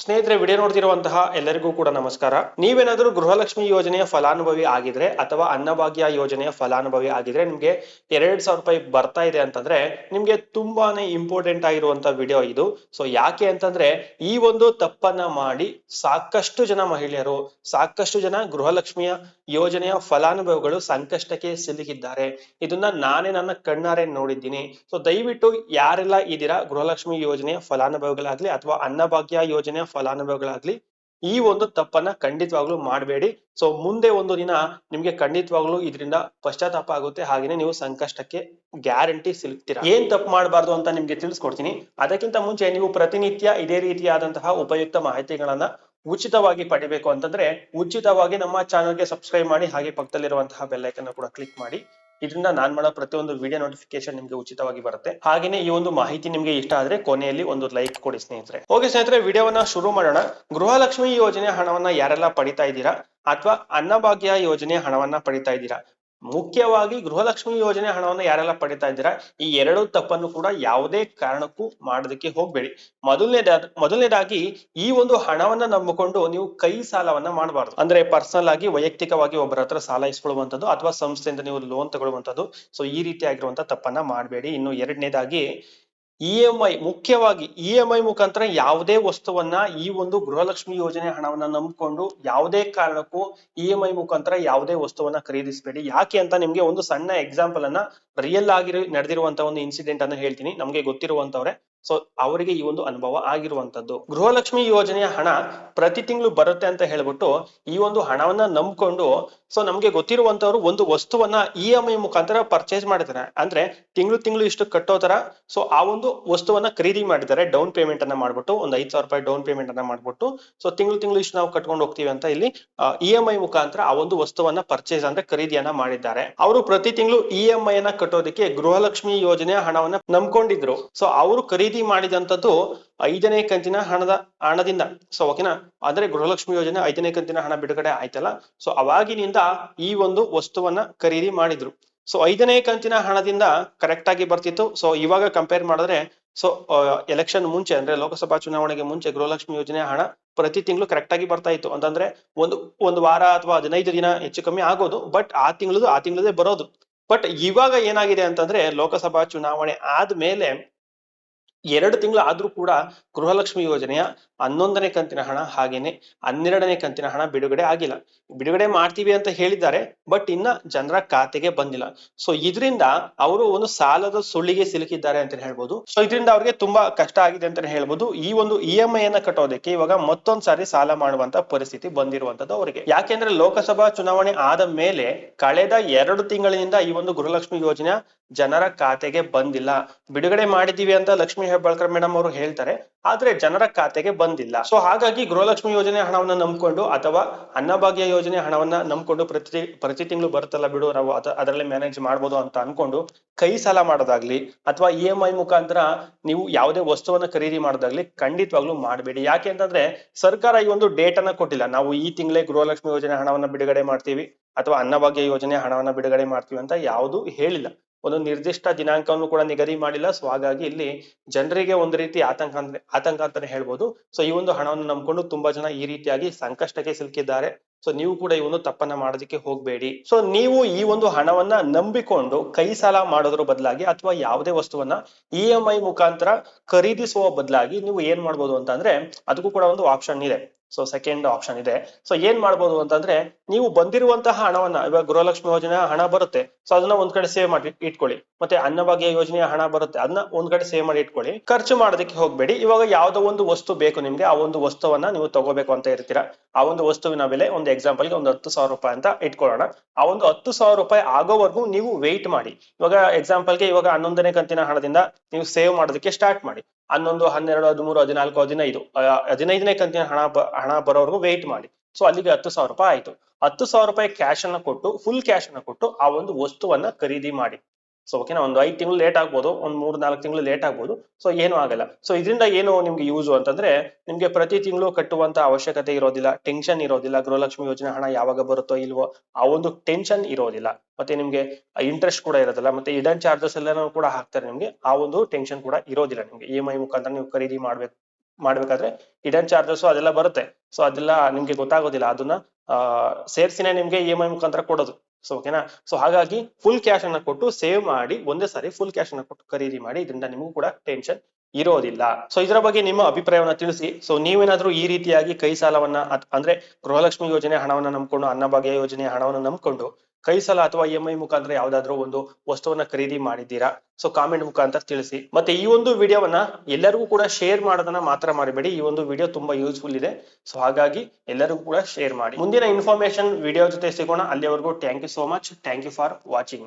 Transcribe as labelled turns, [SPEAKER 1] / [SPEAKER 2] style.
[SPEAKER 1] ಸ್ನೇಹಿತರೆ, ವಿಡಿಯೋ ನೋಡ್ತಿರುವಂತಹ ಎಲ್ಲರಿಗೂ ಕೂಡ ನಮಸ್ಕಾರ. ನೀವೇನಾದರೂ ಗೃಹಲಕ್ಷ್ಮಿ ಯೋಜನೆಯ ಫಲಾನುಭವಿ ಆಗಿದ್ರೆ ಅಥವಾ ಅನ್ನಭಾಗ್ಯ ಯೋಜನೆಯ ಫಲಾನುಭವಿ ಆಗಿದ್ರೆ ನಿಮ್ಗೆ ಎರಡ್ ಸಾವಿರ ರೂಪಾಯಿ ಬರ್ತಾ ಇದೆ ಅಂತಂದ್ರೆ ನಿಮ್ಗೆ ತುಂಬಾನೇ ಇಂಪಾರ್ಟೆಂಟ್ ಆಗಿರುವಂತಹ ವಿಡಿಯೋ ಇದು. ಸೊ ಯಾಕೆ ಅಂತಂದ್ರೆ ಈ ಒಂದು ತಪ್ಪನ್ನ ಮಾಡಿ ಸಾಕಷ್ಟು ಜನ ಮಹಿಳೆಯರು, ಸಾಕಷ್ಟು ಜನ ಗೃಹಲಕ್ಷ್ಮಿಯ ಯೋಜನೆಯ ಫಲಾನುಭವಿಗಳು ಸಂಕಷ್ಟಕ್ಕೆ ಸಿಲುಕಿದ್ದಾರೆ. ಇದನ್ನ ನಾನೇ ನನ್ನ ಕಣ್ಣಾರೆ ನೋಡಿದ್ದೀನಿ. ಸೊ ದಯವಿಟ್ಟು ಯಾರೆಲ್ಲ ಇದ್ದೀರಾ ಗೃಹಲಕ್ಷ್ಮಿ ಯೋಜನೆಯ ಫಲಾನುಭವಿಗಳಾಗ್ಲಿ ಅಥವಾ ಅನ್ನಭಾಗ್ಯ ಯೋಜನೆಯ ಫಲಾನುಭವಿಗಳಾಗ್ಲಿ, ಈ ಒಂದು ತಪ್ಪನ್ನ ಖಂಡಿತವಾಗ್ಲೂ ಮಾಡಬೇಡಿ. ಸೊ ಮುಂದೆ ಒಂದು ದಿನ ನಿಮ್ಗೆ ಖಂಡಿತವಾಗ್ಲೂ ಇದರಿಂದ ಪಶ್ಚಾತ್ತಾಪ ಆಗುತ್ತೆ. ಹಾಗೇನೆ ನೀವು ಸಂಕಷ್ಟಕ್ಕೆ ಗ್ಯಾರಂಟಿ ಸಿಲುಕ್ತೀರಾ ಏನ್ ತಪ್ಪು ಮಾಡಬಾರ್ದು ಅಂತ ನಿಮ್ಗೆ ತಿಳಿಸ್ಕೊಡ್ತೀನಿ. ಅದಕ್ಕಿಂತ ಮುಂಚೆ ನೀವು ಪ್ರತಿನಿತ್ಯ ಇದೇ ರೀತಿಯಾದಂತಹ ಉಪಯುಕ್ತ ಮಾಹಿತಿಗಳನ್ನ ಉಚಿತವಾಗಿ ಪಡಿಬೇಕು ಅಂತಂದ್ರೆ, ಉಚಿತವಾಗಿ ನಮ್ಮ ಚಾನಲ್ಗೆ ಸಬ್ಸ್ಕ್ರೈಬ್ ಮಾಡಿ, ಹಾಗೆ ಪಕ್ಕದಲ್ಲಿರುವಂತಹ ಬೆಲ್ಲೈಕನ್ ಕೂಡ ಕ್ಲಿಕ್ ಮಾಡಿ. ಇದರಿಂದ ನಾನ್ ಮಾಡೋ ಪ್ರತಿಯೊಂದು ವಿಡಿಯೋ ನೋಟಿಫಿಕೇಶನ್ ನಿಮ್ಗೆ ಉಚಿತವಾಗಿ ಬರುತ್ತೆ. ಹಾಗೇನೆ ಈ ಒಂದು ಮಾಹಿತಿ ನಿಮ್ಗೆ ಇಷ್ಟ ಆದ್ರೆ ಕೊನೆಯಲ್ಲಿ ಒಂದು ಲೈಕ್ ಕೊಡಿ ಸ್ನೇಹಿತರೆ. ಓಕೆ ಸ್ನೇಹಿತರೆ ವಿಡಿಯೋವನ್ನ ಶುರು ಮಾಡೋಣ. ಗೃಹಲಕ್ಷ್ಮಿ ಯೋಜನೆ ಹಣವನ್ನ ಯಾರೆಲ್ಲ ಪಡಿತಾ ಇದ್ದೀರಾ? ಅಥವಾ ಅನ್ನಭಾಗ್ಯ ಯೋಜನೆ ಹಣವನ್ನ ಪಡಿತಾ ಇದ್ದೀರಾ? ಮುಖ್ಯವಾಗಿ ಗೃಹಲಕ್ಷ್ಮಿ ಯೋಜನೆ ಹಣವನ್ನ ಯಾರೆಲ್ಲ ಪಡಿತಾ ಇದ್ದೀರಾ, ಈ ಎರಡು ತಪ್ಪನ್ನು ಕೂಡ ಯಾವುದೇ ಕಾರಣಕ್ಕೂ ಮಾಡೋದಕ್ಕೆ ಹೋಗ್ಬೇಡಿ. ಮೊದಲನೇದ, ಮೊದಲನೇದಾಗಿ ಈ ಒಂದು ಹಣವನ್ನ ನಂಬಿಕೊಂಡು ನೀವು ಕೈ ಸಾಲವನ್ನ ಮಾಡಬಾರ್ದು. ಅಂದ್ರೆ ಪರ್ಸನಲ್ ಆಗಿ ವೈಯಕ್ತಿಕವಾಗಿ ಒಬ್ಬರ ಹತ್ರ ಸಾಲ ಇಸ್ಕೊಳ್ಳುವಂಥದ್ದು ಅಥವಾ ಸಂಸ್ಥೆಯಿಂದ ನೀವು ಲೋನ್ ತಗೊಳ್ಳುವಂಥದ್ದು. ಸೊ ಈ ರೀತಿಯಾಗಿರುವಂತ ತಪ್ಪನ್ನ ಮಾಡಬೇಡಿ. ಇನ್ನು ಎರಡನೇದಾಗಿ ಇ ಎಂ ಐ ಮುಖ್ಯವಾಗಿ ಇ ಎಂ ಐ ಮುಖಾಂತರ ಯಾವುದೇ ವಸ್ತುವನ್ನ ಈ ಒಂದು ಗೃಹಲಕ್ಷ್ಮಿ ಯೋಜನೆ ಹಣವನ್ನ ನಂಬಿಕೊಂಡು ಯಾವುದೇ ಕಾರಣಕ್ಕೂ ಇ ಎಂ ಐ ಮುಖಾಂತರ ಯಾವುದೇ ವಸ್ತುವನ್ನ ಖರೀದಿಸಬೇಡಿ. ಯಾಕೆ ಅಂತ ನಿಮ್ಗೆ ಒಂದು ಸಣ್ಣ ಎಕ್ಸಾಂಪಲ್ ಅನ್ನ ರಿಯಲ್ ಆಗಿ ನಡೆದಿರುವಂತ ಒಂದು ಇನ್ಸಿಡೆಂಟ್ ಅನ್ನ ಹೇಳ್ತೀನಿ. ನಮ್ಗೆ ಗೊತ್ತಿರುವಂತವ್ರೆ. ಸೊ ಅವರಿಗೆ ಈ ಒಂದು ಅನುಭವ ಆಗಿರುವಂತದ್ದು. ಗೃಹಲಕ್ಷ್ಮಿ ಯೋಜನೆಯ ಹಣ ಪ್ರತಿ ತಿಂಗಳು ಬರುತ್ತೆ ಅಂತ ಹೇಳ್ಬಿಟ್ಟು ಈ ಒಂದು ಹಣವನ್ನ ನಂಬ್ಕೊಂಡು ಸೊ ನಮ್ಗೆ ಗೊತ್ತಿರುವಂತವ್ರು ಒಂದು ವಸ್ತುವನ್ನ ಇ ಎಂ ಐ ಮುಖಾಂತರ ಪರ್ಚೇಸ್ ಮಾಡಿದ್ದಾರೆ. ಅಂದ್ರೆ ತಿಂಗಳು ತಿಂಗಳು ಇಷ್ಟು ಕಟ್ಟೋ ತರ ಸೊ ಆ ಒಂದು ವಸ್ತುವನ್ನ ಖರೀದಿ ಮಾಡಿದ್ದಾರೆ. ಡೌನ್ ಪೇಮೆಂಟ್ ಅನ್ನ ಮಾಡ್ಬಿಟ್ಟು, ಒಂದು ಐದ್ ಸಾವಿರ ರೂಪಾಯಿ ಡೌನ್ ಪೇಮೆಂಟ್ ಅನ್ನ ಮಾಡ್ಬಿಟ್ಟು ಸೊ ತಿಂಗಳು ತಿಂಗಳು ಇಷ್ಟು ನಾವು ಕಟ್ಕೊಂಡು ಹೋಗ್ತೀವಿ ಅಂತ ಇಲ್ಲಿ ಇ ಎಂ ಐ ಮುಖಾಂತರ ಆ ಒಂದು ವಸ್ತುವನ್ನ ಪರ್ಚೇಸ್ ಅಂದ್ರೆ ಖರೀದಿಯನ್ನ ಮಾಡಿದ್ದಾರೆ. ಅವರು ಪ್ರತಿ ತಿಂಗಳು ಇ ಎಂ ಐ ಅನ್ನ ಕಟ್ಟೋದಕ್ಕೆ ಗೃಹಲಕ್ಷ್ಮಿ ಯೋಜನೆಯ ಹಣವನ್ನ ನಂಬ್ಕೊಂಡಿದ್ರು. ಸೊ ಅವರು ಖರೀದಿ ಮಾಡಿದಂತದ್ದು ಐದನೇ ಕಂತಿನ ಹಣದ ಹಣದಿಂದ. ಸೊ ಓಕೆನಾ ಅಂದ್ರೆ ಗೃಹಲಕ್ಷ್ಮಿ ಯೋಜನೆ ಐದನೇ ಕಂತಿನ ಹಣ ಬಿಡುಗಡೆ ಆಯ್ತಲ್ಲ? ಸೊ ಅವಾಗಿನಿಂದ ಈ ಒಂದು ವಸ್ತುವನ್ನ ಖರೀದಿ ಮಾಡಿದ್ರು. ಸೊ ಐದನೇ ಕಂತಿನ ಹಣದಿಂದ ಕರೆಕ್ಟ್ ಆಗಿ ಬರ್ತಿತ್ತು. ಸೊ ಇವಾಗ ಕಂಪೇರ್ ಮಾಡಿದ್ರೆ ಸೊ ಎಲೆಕ್ಷನ್ ಮುಂಚೆ, ಅಂದ್ರೆ ಲೋಕಸಭಾ ಚುನಾವಣೆಗೆ ಮುಂಚೆ ಗೃಹಲಕ್ಷ್ಮಿ ಯೋಜನೆ ಹಣ ಪ್ರತಿ ತಿಂಗಳು ಕರೆಕ್ಟ್ ಆಗಿ ಬರ್ತಾ ಇತ್ತು. ಅಂತಂದ್ರೆ, ಒಂದು ಒಂದು ವಾರ ಅಥವಾ ಹದಿನೈದು ದಿನ ಹೆಚ್ಚು ಕಮ್ಮಿ ಆಗೋದು ಬಟ್ ಆ ತಿಂಗಳದು ಆ ತಿಂಗಳದೇ ಬರೋದು. ಬಟ್ ಇವಾಗ ಏನಾಗಿದೆ ಅಂತಂದ್ರೆ, ಲೋಕಸಭಾ ಚುನಾವಣೆ ಆದ್ಮೇಲೆ ಎರಡು ತಿಂಗಳು ಆದ್ರೂ ಕೂಡ ಗೃಹಲಕ್ಷ್ಮಿ ಯೋಜನೆಯ ಹನ್ನೊಂದನೇ ಕಂತಿನ ಹಣ ಹಾಗೇನೆ ಹನ್ನೆರಡನೇ ಕಂತಿನ ಹಣ ಬಿಡುಗಡೆ ಆಗಿಲ್ಲ. ಬಿಡುಗಡೆ ಮಾಡ್ತೀವಿ ಅಂತ ಹೇಳಿದ್ದಾರೆ, ಬಟ್ ಇನ್ನ ಜನರ ಖಾತೆಗೆ ಬಂದಿಲ್ಲ. ಸೊ ಇದರಿಂದ ಅವರು ಒಂದು ಸಾಲದ ಸುಳ್ಳಿಗೆ ಸಿಲುಕಿದ್ದಾರೆ ಅಂತ ಹೇಳ್ಬೋದು. ಸೊ ಇದರಿಂದ ಅವ್ರಿಗೆ ತುಂಬಾ ಕಷ್ಟ ಆಗಿದೆ ಅಂತ ಹೇಳ್ಬೋದು. ಈ ಒಂದು ಇ ಎಂ ಐ ಅನ್ನ ಕಟ್ಟೋದಕ್ಕೆ ಇವಾಗ ಮತ್ತೊಂದ್ ಸಾರಿ ಸಾಲ ಮಾಡುವಂತ ಪರಿಸ್ಥಿತಿ ಬಂದಿರುವಂತದ್ದು ಅವರಿಗೆ. ಯಾಕೆಂದ್ರೆ ಲೋಕಸಭಾ ಚುನಾವಣೆ ಆದ ಮೇಲೆ ಕಳೆದ ಎರಡು ತಿಂಗಳಿನಿಂದ ಈ ಒಂದು ಗೃಹಲಕ್ಷ್ಮಿ ಯೋಜನೆ ಜನರ ಖಾತೆಗೆ ಬಂದಿಲ್ಲ. ಬಿಡುಗಡೆ ಮಾಡಿದೀವಿ ಅಂತ ಲಕ್ಷ್ಮೀ ಹೆಬ್ಬಾಳ್ಕರ್ ಮೇಡಮ್ ಅವರು ಹೇಳ್ತಾರೆ, ಆದ್ರೆ ಜನರ ಖಾತೆಗೆ ಬಂದಿಲ್ಲ. ಸೊ ಹಾಗಾಗಿ ಗೃಹಲಕ್ಷ್ಮಿ ಯೋಜನೆ ಹಣವನ್ನ ನಂಬಿಕೊಂಡು ಅಥವಾ ಅನ್ನಭಾಗ್ಯ ಯೋಜನೆ ಹಣವನ್ನ ನಂಬಿಕೊಂಡು ಪ್ರತಿ ಪ್ರತಿ ತಿಂಗಳು ಬರುತ್ತಲ್ಲ ಬಿಡು, ನಾವು ಅದ, ಅದರಲ್ಲೇ ಮ್ಯಾನೇಜ್ ಮಾಡ್ಬೋದು ಅಂತ ಅನ್ಕೊಂಡು ಕೈ ಸಾಲ ಮಾಡೋದಾಗ್ಲಿ ಅಥವಾ ಇ ಎಂ ಐ ಮುಖಾಂತರ ನೀವು ಯಾವುದೇ ವಸ್ತುವನ್ನ ಖರೀದಿ ಮಾಡೋದಾಗ್ಲಿ ಖಂಡಿತವಾಗ್ಲೂ ಮಾಡಬೇಡಿ. ಯಾಕೆ ಅಂತಂದ್ರೆ ಸರ್ಕಾರ ಈ ಒಂದು ಡೇಟ್ ಅನ್ನ ಕೊಟ್ಟಿಲ್ಲ. ನಾವು ಈ ತಿಂಗಳೇ ಗೃಹಲಕ್ಷ್ಮಿ ಯೋಜನೆ ಹಣವನ್ನ ಬಿಡುಗಡೆ ಮಾಡ್ತೀವಿ ಅಥವಾ ಅನ್ನಭಾಗ್ಯ ಯೋಜನೆ ಹಣವನ್ನ ಬಿಡುಗಡೆ ಮಾಡ್ತೀವಿ ಅಂತ ಯಾವುದು ಹೇಳಿಲ್ಲ. ಒಂದು ನಿರ್ದಿಷ್ಟ ದಿನಾಂಕವನ್ನು ಕೂಡ ನಿಗದಿ ಮಾಡಿಲ್ಲ. ಸೊ ಹಾಗಾಗಿ ಇಲ್ಲಿ ಜನರಿಗೆ ಒಂದು ರೀತಿ ಆತಂಕ ಅಂದ್ರೆ, ಆತಂಕ ಅಂತಾನೆ ಹೇಳ್ಬೋದು. ಸೊ ಈ ಒಂದು ಹಣವನ್ನು ನಂಬಿಕೊಂಡು ತುಂಬಾ ಜನ ಈ ರೀತಿಯಾಗಿ ಸಂಕಷ್ಟಕ್ಕೆ ಸಿಲುಕಿದ್ದಾರೆ. ಸೊ ನೀವು ಕೂಡ ಈ ಒಂದು ತಪ್ಪನ್ನ ಮಾಡೋದಕ್ಕೆ ಹೋಗ್ಬೇಡಿ. ಸೊ ನೀವು ಈ ಒಂದು ಹಣವನ್ನ ನಂಬಿಕೊಂಡು ಕೈ ಸಾಲ ಮಾಡೋದ್ರ ಬದಲಾಗಿ ಅಥವಾ ಯಾವುದೇ ವಸ್ತುವನ್ನ ಇ ಎಂ ಐ ಮುಖಾಂತರ ಖರೀದಿಸುವ ಬದಲಾಗಿ ನೀವು ಏನ್ ಮಾಡ್ಬೋದು ಅಂತಂದ್ರೆ, ಅದಕ್ಕೂ ಕೂಡ ಒಂದು ಆಪ್ಷನ್ ಇದೆ. ಸೊ ಸೆಕೆಂಡ್ ಆಪ್ಷನ್ ಇದೆ. ಸೊ ಏನ್ ಮಾಡ್ಬೋದು ಅಂತಂದ್ರೆ, ನೀವು ಬಂದಿರುವಂತಹ ಹಣವನ್ನ, ಇವಾಗ ಗೃಹಲಕ್ಷ್ಮಿ ಯೋಜನೆ ಹಣ ಬರುತ್ತೆ. ಸೊ ಅದನ್ನ ಒಂದ್ ಕಡೆ ಸೇವ್ ಮಾಡಿ, ಇಟ್ಕೊಳ್ಳಿ. ಮತ್ತೆ ಅನ್ನಭಾಗ್ಯ ಯೋಜನೆಯ ಹಣ ಬರುತ್ತೆ. ಅದನ್ನ ಒಂದ್ ಕಡೆ ಸೇವ್ ಮಾಡಿ, ಇಟ್ಕೊಳ್ಳಿ. ಖರ್ಚು ಮಾಡೋದಕ್ಕೆ ಹೋಗ್ಬೇಡಿ. ಇವಾಗ ಯಾವ್ದೋ ಒಂದು ವಸ್ತು ಬೇಕು ನಿಮ್ಗೆ, ಆ ಒಂದು ವಸ್ತುವನ್ನ ನೀವು ತಗೋಬೇಕು ಅಂತ ಇರ್ತೀರಾ. ಆ ಒಂದು ವಸ್ತುವಿನ ಬೆಲೆ ಒಂದು ಎಕ್ಸಾಂಪಲ್ಗೆ ಒಂದು ಹತ್ತು ಸಾವಿರ ರೂಪಾಯಿ ಅಂತ ಇಟ್ಕೊಳ್ಳೋಣ. ಆ ಒಂದು ಹತ್ತು ಸಾವಿರ ರೂಪಾಯಿ ಆಗೋವರೆಗೂ ನೀವು ವೆಯ್ಟ್ ಮಾಡಿ. ಇವಾಗ ಎಕ್ಸಾಂಪಲ್ಗೆ ಇವಾಗ ಹನ್ನೊಂದನೇ ಕಂತಿನ ಹಣದಿಂದ ನೀವು ಸೇವ್ ಮಾಡೋದಕ್ಕೆ ಸ್ಟಾರ್ಟ್ ಮಾಡಿ. ಹನ್ನೊಂದು, ಹನ್ನೆರಡು, ಹದಿಮೂರು, ಹದಿನಾಲ್ಕು, ಹದಿನೈದು. ಹದಿನೈದನೇ ಕಂತಿನ ಹಣ ಹಣ ಬರೋವರೆಗೂ ವೇಟ್ ಮಾಡಿ. ಸೊ ಅಲ್ಲಿಗೆ ಹತ್ತು ಸಾವಿರ ರೂಪಾಯಿ ಆಯ್ತು. ಹತ್ತು ಸಾವಿರ ರೂಪಾಯಿ ಕ್ಯಾಶ್ ಅನ್ನ ಕೊಟ್ಟು ಫುಲ್ ಕ್ಯಾಶ್ ಅನ್ನ ಕೊಟ್ಟು, ಆ ಒಂದು ವಸ್ತುವನ್ನ ಖರೀದಿ ಮಾಡಿ. ಸೊ ಓಕೆನಾ ಒಂದು ಐದು ತಿಂಗಳು ಲೇಟ್ ಆಗ್ಬೋದು, ಒಂದು ಮೂರು ನಾಲ್ಕು ತಿಂಗಳು ಲೇಟ್ ಆಗ್ಬೋದು. ಸೊ ಏನು ಆಗಲ್ಲ. ಸೊ ಇದರಿಂದ ಏನು ನಿಮ್ಗೆ ಯೂಸು ಅಂತಂದ್ರೆ, ನಿಮ್ಗೆ ಪ್ರತಿ ತಿಂಗಳು ಕಟ್ಟುವಂತ ಅವಶ್ಯಕತೆ ಇರೋದಿಲ್ಲ ಟೆನ್ಷನ್ ಇರೋದಿಲ್ಲ, ಗೃಹಲಕ್ಷ್ಮಿ ಯೋಜನೆ ಹಣ ಯಾವಾಗ ಬರುತ್ತೋ ಇಲ್ವೋ, ಆ ಒಂದು ಟೆನ್ಷನ್ ಇರೋದಿಲ್ಲ. ಮತ್ತೆ ನಿಮ್ಗೆ ಇಂಟ್ರೆಸ್ಟ್ ಕೂಡ ಇರೋದಿಲ್ಲ, ಮತ್ತೆ ಇಡನ್ ಚಾರ್ಜಸ್ ಎಲ್ಲ ಕೂಡ ಹಾಕ್ತಾರೆ ನಿಮ್ಗೆ, ಆ ಒಂದು ಟೆನ್ಷನ್ ಕೂಡ ಇರೋದಿಲ್ಲ ನಿಮ್ಗೆ. ಇ ಎಂ ಐ ಮುಖಾಂತರ ನೀವು ಖರೀದಿ ಮಾಡ್ಬೇಕು, ಮಾಡ್ಬೇಕಾದ್ರೆ ಇಡನ್ ಚಾರ್ಜಸ್ ಅದೆಲ್ಲ ಬರುತ್ತೆ. ಸೊ ಅದೆಲ್ಲ ನಿಮ್ಗೆ ಗೊತ್ತಾಗೋದಿಲ್ಲ, ಅದನ್ನ ಸೇರ್ಸಿನೇ ನಿಮ್ಗೆ ಇ ಎಂ ಐ ಮುಖಾಂತರ ಕೊಡೋದು. ಸೊ ಓಕೆನಾ ಸೊ ಹಾಗಾಗಿ ಫುಲ್ ಕ್ಯಾಶ್ ಅನ್ನ ಕೊಟ್ಟು ಸೇವ್ ಮಾಡಿ ಒಂದೇ ಸಾರಿ ಫುಲ್ ಕ್ಯಾಶ್ ಅನ್ನ ಕೊಟ್ಟು ಖರೀದಿ ಮಾಡಿ ಇದರಿಂದ ನಿಮಗೂ ಕೂಡ ಟೆನ್ಷನ್ ಇರೋದಿಲ್ಲ. ಸೊ ಇದರ ಬಗ್ಗೆ ನಿಮ್ಮ ಅಭಿಪ್ರಾಯವನ್ನ ತಿಳಿಸಿ. ಸೊ ನೀವೇನಾದ್ರೂ ಈ ರೀತಿಯಾಗಿ ಕೈ ಸಾಲವನ್ನ ಅಂದ್ರೆ ಗೃಹಲಕ್ಷ್ಮಿ ಯೋಜನೆ ಹಣವನ್ನ ನಂಬ್ಕೊಂಡು ಅನ್ನಭಾಗ್ಯ ಯೋಜನೆ ಹಣವನ್ನ ನಂಬ್ಕೊಂಡು ಕೈ ಸಾಲ ಅಥವಾ ಇ ಎಂ ಐ ಮುಖಾಂತರ ಯಾವ್ದಾದ್ರು ಒಂದು ವಸ್ತುವನ್ನ ಖರೀದಿ ಮಾಡಿದ್ದೀರಾ? ಸೊ ಕಾಮೆಂಟ್ ಮುಖಾಂತರ ತಿಳಿಸಿ. ಮತ್ತೆ ಈ ಒಂದು ವಿಡಿಯೋವನ್ನ ಎಲ್ಲರಿಗೂ ಕೂಡ ಶೇರ್ ಮಾಡೋದನ್ನ ಮಾತ್ರ ಮಾಡಬೇಡಿ ಈ ಒಂದು ವಿಡಿಯೋ ತುಂಬಾ ಯೂಸ್ಫುಲ್ ಇದೆ. ಸೊ ಹಾಗಾಗಿ ಎಲ್ಲರಿಗೂ ಕೂಡ ಶೇರ್ ಮಾಡಿ. ಮುಂದಿನ ಇನ್ಫಾರ್ಮೇಶನ್ ವಿಡಿಯೋ ಜೊತೆ ಸಿಗೋಣ. ಅಲ್ಲಿವರೆಗೂ thank you so much thank you for watching